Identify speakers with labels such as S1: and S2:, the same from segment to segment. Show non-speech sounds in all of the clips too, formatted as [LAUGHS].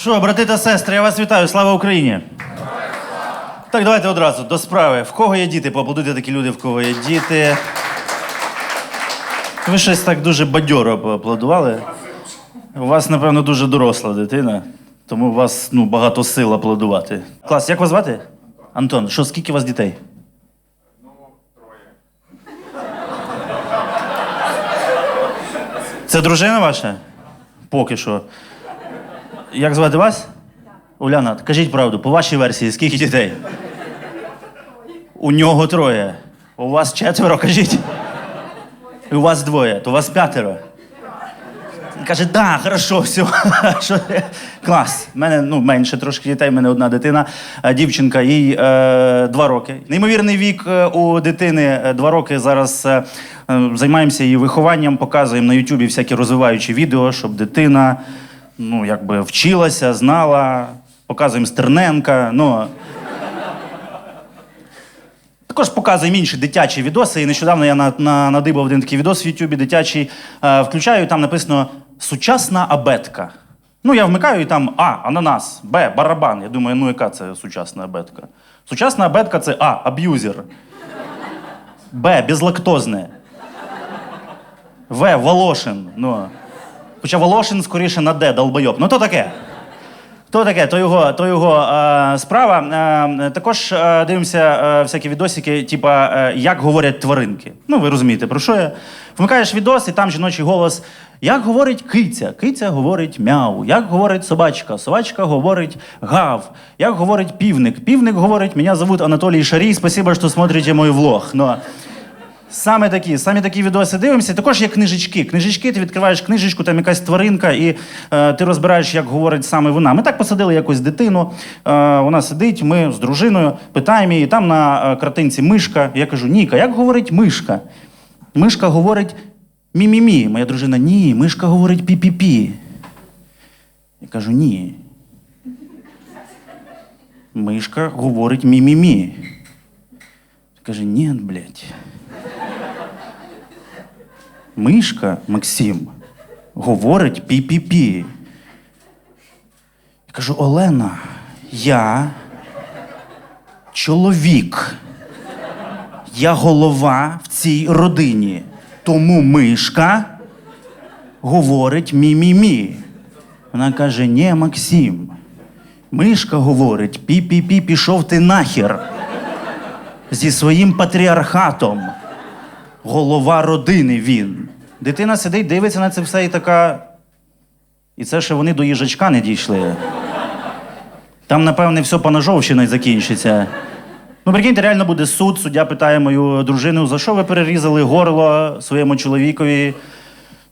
S1: Що, брати та сестри, я вас вітаю, слава Україні! Так, давайте одразу до справи. В кого є діти? Поаплодуйте такі люди, в кого є діти. Ви щось так дуже бадьоро поаплодували. У вас, напевно, дуже доросла дитина, тому у вас ну, багато сил аплодувати. Клас, як вас звати? Антон, що, скільки у вас дітей? Ну, троє. [LAUGHS] Це дружина ваша? Поки що. Як звати вас? Уляна, кажіть правду, по вашій версії, скільки дітей? У нього троє. У вас четверо, кажіть. У вас двоє, то у вас п'ятеро. Каже, да, хорошо, все. [LAUGHS] Клас. У мене ну, менше трошки дітей, в мене одна дитина, е, дівчинка, їй е, два роки. Неймовірний вік е, у дитини е, два роки. Зараз е, е, займаємося її вихованням, показуємо на Ютубі всякі розвиваючі відео, щоб дитина ну, якби вчилася, знала, показуємо Стерненка. Ну, також показуємо інші дитячі відоси. І нещодавно я на, на, надибав один такий відос в Ютубі дитячий. Е, включаю, там написано сучасна абетка. Ну, я вмикаю, і там А, ананас, Б, барабан. Я думаю, ну яка це сучасна абетка? Сучасна абетка це А, аб'юзер. Б, безлактозне. В, Волошин. Ну. Хоча Волошин скоріше на Д, долбойоб. Ну то таке. То таке, то його, то його е, справа. Е, також е, дивимося е, всякі відосики, типа е, як говорять тваринки. Ну, ви розумієте, про що я? Вмикаєш відос, і там жіночий голос. Як говорить киця? Киця говорить мяу. Як говорить собачка? Собачка говорить гав. Як говорить півник? Півник говорить, мене зовут Анатолій Шарій, спасибо, що смотрите мой влог. Ну, Саме такі, саме такі відоси дивимося. Також є книжечки. Книжечки, ти відкриваєш книжечку, там якась тваринка, і е, ти розбираєш, як говорить саме вона. Ми так посадили якось дитину. Е, вона сидить, ми з дружиною питаємо її. Там на е, картинці мишка. Я кажу: Ніка, як говорить мишка? Мишка говорить мі-мі-мі. Моя дружина, ні, мишка говорить пі-пі-пі. Я кажу, ні. Мишка говорить мі-мі-мі. Каже, ні, блядь. Мишка Максим говорить пі-пі-пі. Я кажу, Олена, я чоловік. Я голова в цій родині. Тому мишка говорить мі-мі-мі. Вона каже: ні, Максим. Мишка говорить, пі-пі-пі, пішов ти нахер зі своїм патріархатом голова родини він. Дитина сидить, дивиться на це все і така. І це ще вони до їжачка не дійшли. Там, напевне, все поножовщиною закінчиться. Ну, прикиньте, реально буде суд. Суддя питає мою дружину, за що ви перерізали горло своєму чоловікові?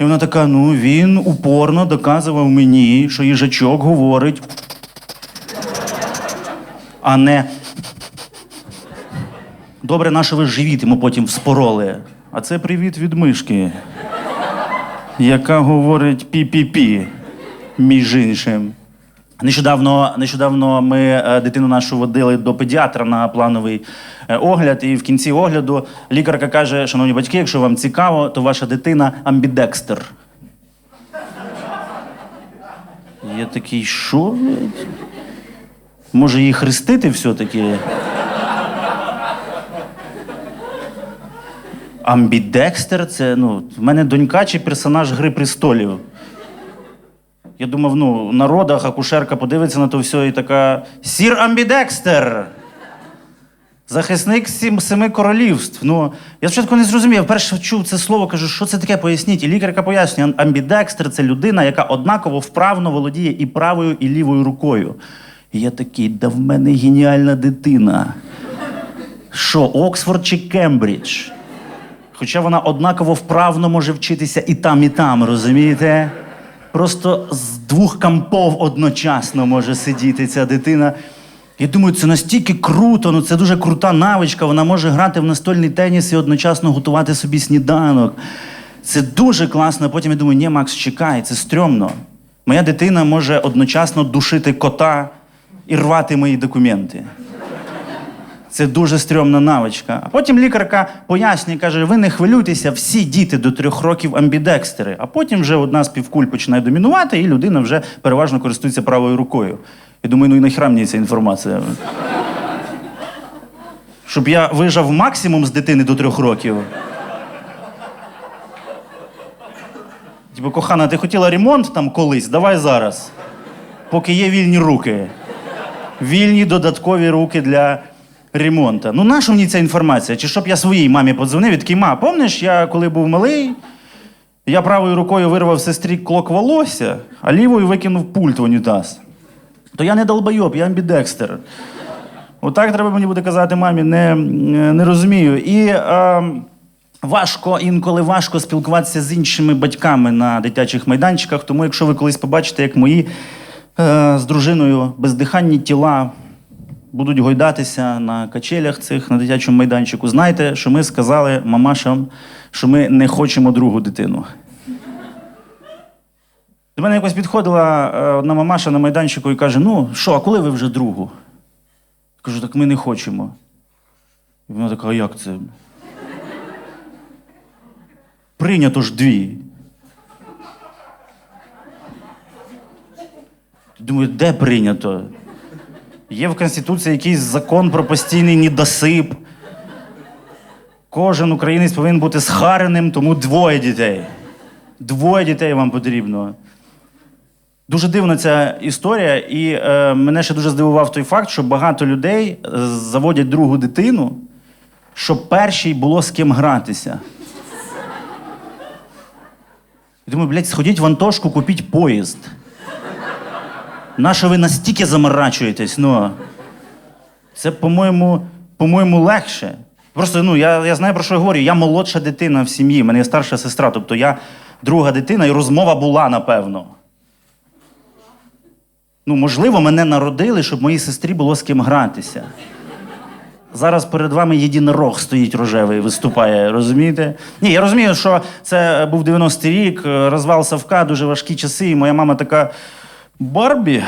S1: І вона така: ну, він упорно доказував мені, що їжачок говорить, а не Добре, наше ви живіт йому потім вспороли. А це привіт від мишки, яка говорить пі-пі-пі, між іншим. Нещодавно, нещодавно ми е, дитину нашу водили до педіатра на плановий е, огляд, і в кінці огляду лікарка каже: шановні батьки, якщо вам цікаво, то ваша дитина амбідекстер. Я такий, що? Може її хрестити все-таки? Амбідекстер це, ну, в мене донька чи персонаж Гри престолів. Я думав, ну, на родах акушерка подивиться на то все і така. Сір Амбідекстер! Захисник сім, семи королівств. Ну, я спочатку не зрозумів. Я вперше чув це слово, кажу, що це таке, поясніть. І лікарка пояснює, амбідекстер це людина, яка однаково вправно володіє і правою, і лівою рукою. І я такий, да в мене геніальна дитина. Що, Оксфорд чи Кембридж? Хоча вона однаково вправно може вчитися і там, і там, розумієте? Просто з двох кампов одночасно може сидіти ця дитина. Я думаю, це настільки круто, ну це дуже крута навичка. Вона може грати в настольний теніс і одночасно готувати собі сніданок. Це дуже класно. Потім я думаю, ні, Макс, чекай, це стрьомно. Моя дитина може одночасно душити кота і рвати мої документи. Це дуже стрьомна навичка. А потім лікарка пояснює, каже: ви не хвилюйтеся, всі діти до трьох років амбідекстери. А потім вже одна з півкуль починає домінувати, і людина вже переважно користується правою рукою. І думаю, ну і нахіра мені ця інформація. Щоб я вижав максимум з дитини до трьох років. Типу, кохана, ти хотіла ремонт там колись? Давай зараз. Поки є вільні руки. Вільні додаткові руки для ремонту. Ну, наша мені ця інформація? Чи щоб я своїй мамі подзвонив і такий, ма, помниш, я коли був малий, я правою рукою вирвав сестрі клок волосся, а лівою викинув пульт в унітаз. То я не долбойоб, я амбідекстер. Отак треба мені буде казати мамі, не, не розумію. І е, важко, інколи важко спілкуватися з іншими батьками на дитячих майданчиках. Тому, якщо ви колись побачите, як мої е, з дружиною бездиханні тіла будуть гойдатися на качелях цих на дитячому майданчику, знайте, що ми сказали мамашам, що ми не хочемо другу дитину. До мене якось підходила е, одна мамаша на майданчику і каже: Ну, що, а коли ви вже другу? Кажу, так ми не хочемо. І вона така, а як це? Прийнято ж дві. Думаю, де прийнято? Є в Конституції якийсь закон про постійний недосип. Кожен українець повинен бути схареним, тому двоє дітей. Двоє дітей вам потрібно. Дуже дивна ця історія, і е, мене ще дуже здивував той факт, що багато людей е, заводять другу дитину, щоб першій було з ким гратися. Я думаю, блядь, сходіть в Антошку, купіть поїзд. Нащо ви настільки заморачуєтесь? Ну, це, по-моєму, по-моєму, легше. Просто ну, я, я знаю, про що я говорю. Я молодша дитина в сім'ї, в мене є старша сестра, тобто я друга дитина, і розмова була, напевно. Ну, можливо, мене народили, щоб моїй сестрі було з ким гратися. Зараз перед вами єдинорог стоїть рожевий, виступає, розумієте? Ні, я розумію, що це був 90-й рік, е, розвал Савка, дуже важкі часи, і моя мама така. Барбі.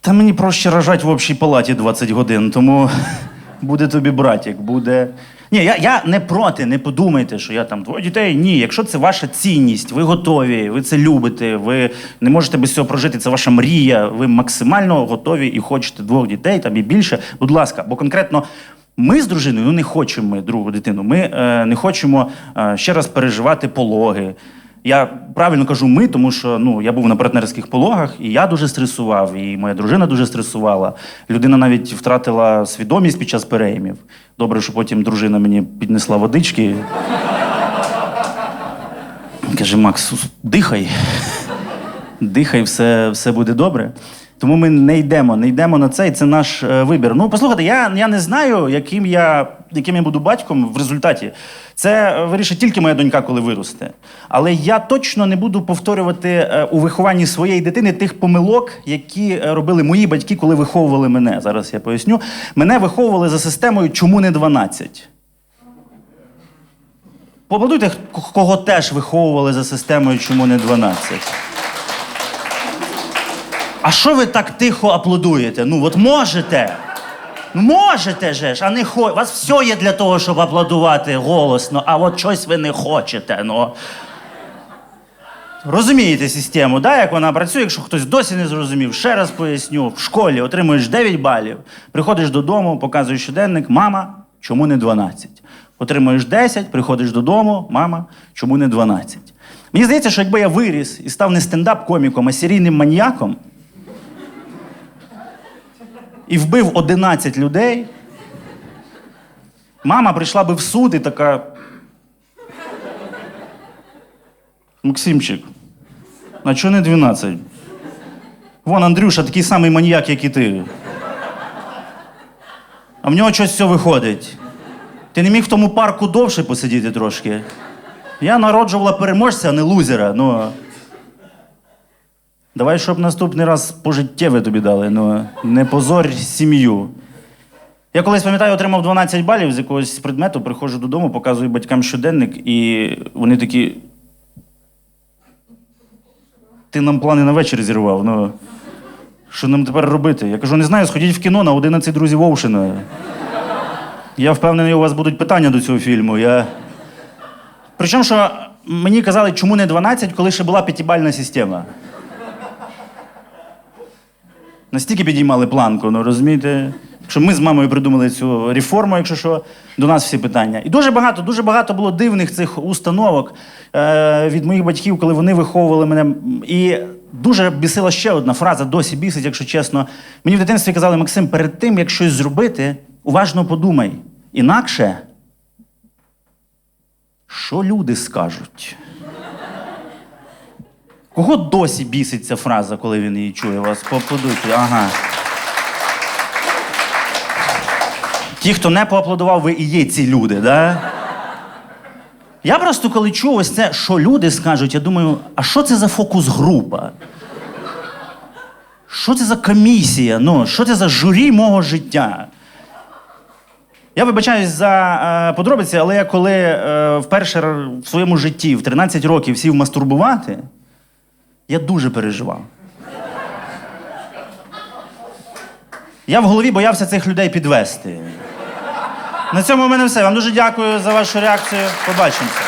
S1: Та мені проще рожать в общій палаті 20 годин, тому буде тобі братік, буде. Ні, я, я не проти, не подумайте, що я там двоє дітей. Ні, якщо це ваша цінність, ви готові, ви це любите, ви не можете без цього прожити, це ваша мрія, ви максимально готові і хочете двох дітей там і більше. Будь ласка, бо конкретно ми з дружиною ну, не хочемо другу дитину. Ми е, не хочемо е, ще раз переживати пологи. Я правильно кажу ми, тому що ну, я був на партнерських пологах, і я дуже стресував, і моя дружина дуже стресувала. Людина навіть втратила свідомість під час переймів. Добре, що потім дружина мені піднесла водички. Каже, Макс, дихай. Дихай, все, все буде добре. Тому ми не йдемо, не йдемо на це, і це наш е, вибір. Ну, послухайте, я, я не знаю, яким я, яким я буду батьком в результаті. Це е, вирішить тільки моя донька, коли виросте. Але я точно не буду повторювати е, у вихованні своєї дитини тих помилок, які е, робили мої батьки, коли виховували мене. Зараз я поясню. Мене виховували за системою чому не 12? Поаплодуйте, кого теж виховували за системою чому не 12? А що ви так тихо аплодуєте? Ну, от можете. Можете же ж, а не хо... У вас все є для того, щоб аплодувати голосно, а от щось ви не хочете. Ну. Розумієте систему, да, як вона працює, якщо хтось досі не зрозумів, ще раз поясню. В школі отримуєш 9 балів, приходиш додому, показуєш щоденник, мама, чому не 12? Отримуєш 10, приходиш додому, мама, чому не 12? Мені здається, що якби я виріс і став не стендап-коміком, а серійним маніяком, і вбив 11 людей, мама прийшла би в суд і така. Максимчик, а чого не 12? Вон Андрюша такий самий маніяк, як і ти. А в нього щось все виходить. Ти не міг в тому парку довше посидіти трошки. Я народжувала переможця, а не лузера. Ну. Давай, щоб наступний раз пожиттєве тобі дали, ну не позорь сім'ю. Я колись пам'ятаю, отримав 12 балів з якогось предмету, приходжу додому, показую батькам щоденник, і вони такі. Ти нам плани на вечір зірвав. Ну, що нам тепер робити? Я кажу, не знаю, сходіть в кіно на 11 друзів Оушена. Я впевнений, у вас будуть питання до цього фільму. Я... Причому, що мені казали, чому не 12, коли ще була п'ятибальна система. Настільки підіймали планку, ну розумієте? Що ми з мамою придумали цю реформу, якщо що, до нас всі питання. І дуже багато, дуже багато було дивних цих установок е, від моїх батьків, коли вони виховували мене. І дуже бісила ще одна фраза, досі бісить, якщо чесно. Мені в дитинстві казали, Максим, перед тим, як щось зробити, уважно подумай. Інакше, що люди скажуть? Кого досі бісить ця фраза, коли він її чує? Вас поаплодуйте. Ага. Ті, хто не поаплодував, ви і є ці люди, да? Я просто коли чув ось це, що люди скажуть, я думаю, а що це за фокус-група? Що це за комісія? Ну, що це за журі мого життя? Я вибачаюсь за е, подробиці, але я коли е, вперше в своєму житті в 13 років сів мастурбувати, я дуже переживав. Я в голові боявся цих людей підвести. На цьому в мене все. Вам дуже дякую за вашу реакцію. Побачимося.